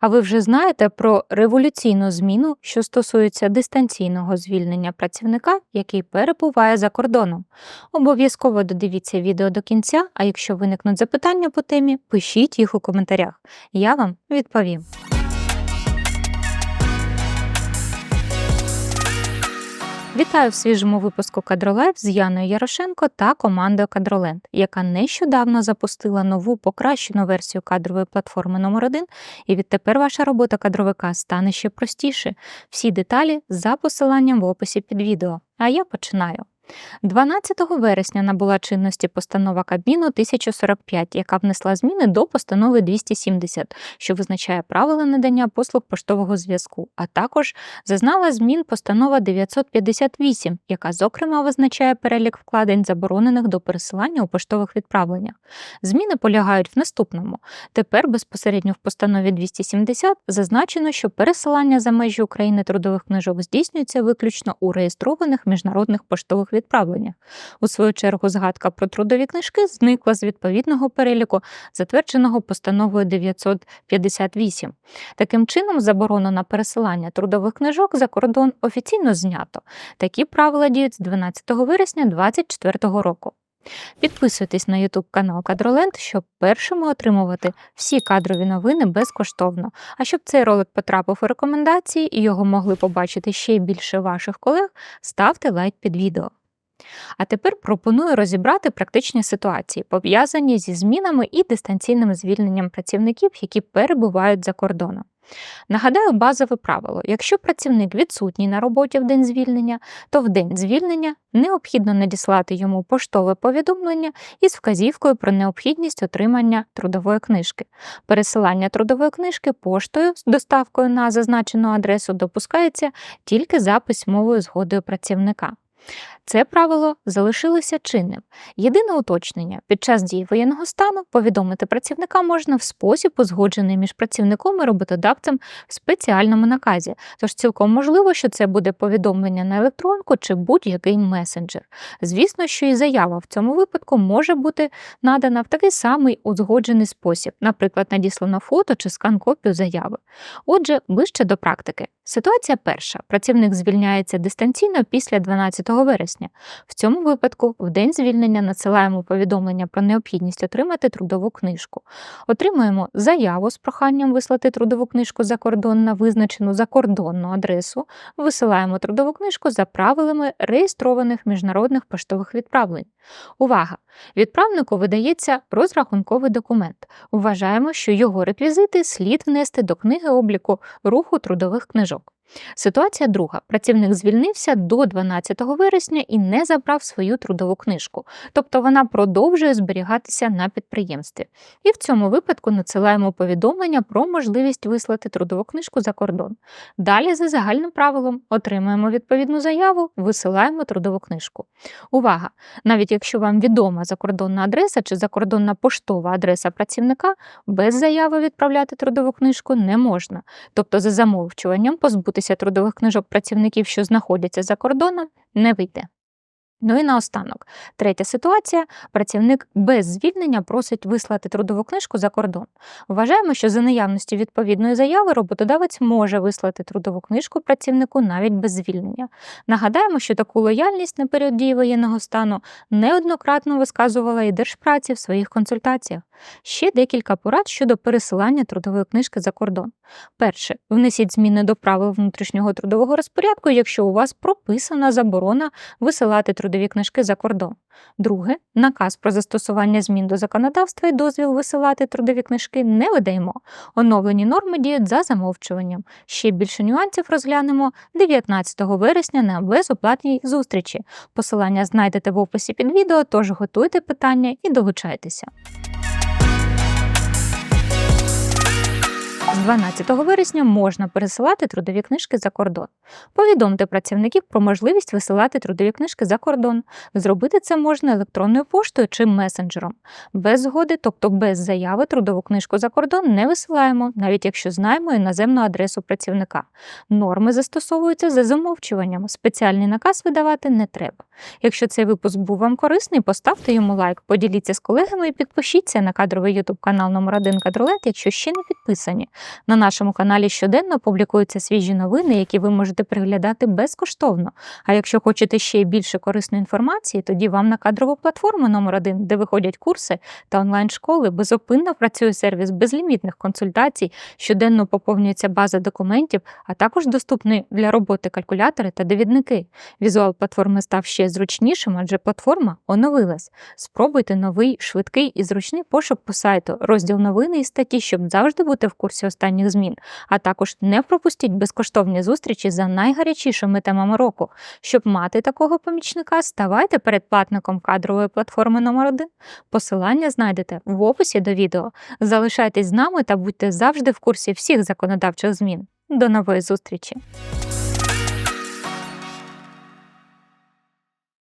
А ви вже знаєте про революційну зміну, що стосується дистанційного звільнення працівника, який перебуває за кордоном. Обов'язково додивіться відео до кінця, а якщо виникнуть запитання по темі, пишіть їх у коментарях. Я вам відповім. Вітаю в свіжому випуску Кадролайф з Яною Ярошенко та командою Кадроленд, яка нещодавно запустила нову покращену версію кадрової платформи номер 1 і відтепер ваша робота кадровика стане ще простіше. Всі деталі за посиланням в описі під відео. А я починаю. 12 вересня набула чинності постанова Кабміну 1045, яка внесла зміни до постанови 270, що визначає правила надання послуг поштового зв'язку, а також зазнала змін постанова 958, яка, зокрема, визначає перелік вкладень, заборонених до пересилання у поштових відправленнях. Зміни полягають в наступному. Тепер безпосередньо в постанові 270 зазначено, що пересилання за межі України трудових книжок здійснюється виключно у реєстрованих міжнародних поштових відправленнях. У свою чергу, згадка про трудові книжки зникла з відповідного переліку, затвердженого постановою 958. Таким чином, заборону на пересилання трудових книжок за кордон офіційно знято. Такі правила діють з 12 вересня 2024 року. Підписуйтесь на YouTube канал Кадроленд, щоб першими отримувати всі кадрові новини безкоштовно. А щоб цей ролик потрапив у рекомендації і його могли побачити ще більше ваших колег, ставте лайк під відео. А тепер пропоную розібрати практичні ситуації, пов'язані зі змінами і дистанційним звільненням працівників, які перебувають за кордоном. Нагадаю базове правило: якщо працівник відсутній на роботі в день звільнення, то в день звільнення необхідно надіслати йому поштове повідомлення із вказівкою про необхідність отримання трудової книжки. Пересилання трудової книжки поштою з доставкою на зазначену адресу допускається тільки за письмовою згодою працівника. Це правило залишилося чинним. Єдине уточнення: під час дії воєнного стану повідомити працівника можна в спосіб, узгоджений між працівником і роботодавцем в спеціальному наказі. Тож цілком можливо, що це буде повідомлення на електронку чи будь-який месенджер. Звісно, що і заява в цьому випадку може бути надана в такий самий узгоджений спосіб, наприклад, надіслано фото чи скан копію заяви. Отже, ближче до практики. Ситуація перша: працівник звільняється дистанційно після 12 вересня. В цьому випадку в день звільнення надсилаємо повідомлення про необхідність отримати трудову книжку. Отримуємо заяву з проханням вислати трудову книжку за кордон на визначену закордонну адресу. Висилаємо трудову книжку за правилами реєстрованих міжнародних поштових відправлень. Увага! Відправнику видається розрахунковий документ. Вважаємо, що його реквізити слід внести до книги обліку руху трудових книжок зірок. Ситуація друга. Працівник звільнився до 12 вересня і не забрав свою трудову книжку, тобто вона продовжує зберігатися на підприємстві. І в цьому випадку надсилаємо повідомлення про можливість вислати трудову книжку за кордон. Далі, за загальним правилом, отримуємо відповідну заяву, висилаємо трудову книжку. Увага! Навіть якщо вам відома закордонна адреса чи закордонна поштова адреса працівника, без заяви відправляти трудову книжку не можна, тобто за замовчуванням позбутися трудових книжок працівників, що знаходяться за кордоном, не вийде. Ну і наостанок, третя ситуація: працівник без звільнення просить вислати трудову книжку за кордон. Вважаємо, що за наявності відповідної заяви роботодавець може вислати трудову книжку працівнику навіть без звільнення. Нагадаємо, що таку лояльність на період дії воєнного стану неоднократно висказувала і держпраці в своїх консультаціях. Ще декілька порад щодо пересилання трудової книжки за кордон. Перше, внесіть зміни до правил внутрішнього трудового розпорядку, якщо у вас прописана заборона висилати трудові книжки за кордон. Друге, наказ про застосування змін до законодавства і дозвіл висилати трудові книжки не видаємо. Оновлені норми діють за замовчуванням. Ще більше нюансів розглянемо 19 вересня на безоплатній зустрічі. Посилання знайдете в описі під відео, тож готуйте питання і долучайтеся. З 12 вересня можна пересилати трудові книжки за кордон. Повідомте працівників про можливість висилати трудові книжки за кордон. Зробити це можна електронною поштою чи месенджером. Без згоди, тобто без заяви, трудову книжку за кордон не висилаємо, навіть якщо знаємо іноземну адресу працівника. Норми застосовуються за замовчуванням. Спеціальний наказ видавати не треба. Якщо цей випуск був вам корисний, поставте йому лайк, поділіться з колегами і підпишіться на кадровий YouTube канал номер 1 Кадролет, якщо ще не підписані. На нашому каналі щоденно публікуються свіжі новини, які ви можете приглядати безкоштовно. А якщо хочете ще більше корисної інформації, тоді вам на кадрову платформу номер 1 де виходять курси та онлайн-школи, безупинно працює сервіс безлімітних консультацій, щоденно поповнюється база документів, а також доступні для роботи калькулятори та довідники. Візуал платформи став ще зручнішим, адже платформа оновилась. Спробуйте новий, швидкий і зручний пошук по сайту, розділ новини і статті, щоб завжди бути в курсі останніх змін. А також не пропустіть безкоштовні зустрічі за найгарячішими темами року. Щоб мати такого помічника, ставайте передплатником кадрової платформи номер 1 Посилання знайдете в описі до відео. Залишайтесь з нами та будьте завжди в курсі всіх законодавчих змін. До нової зустрічі!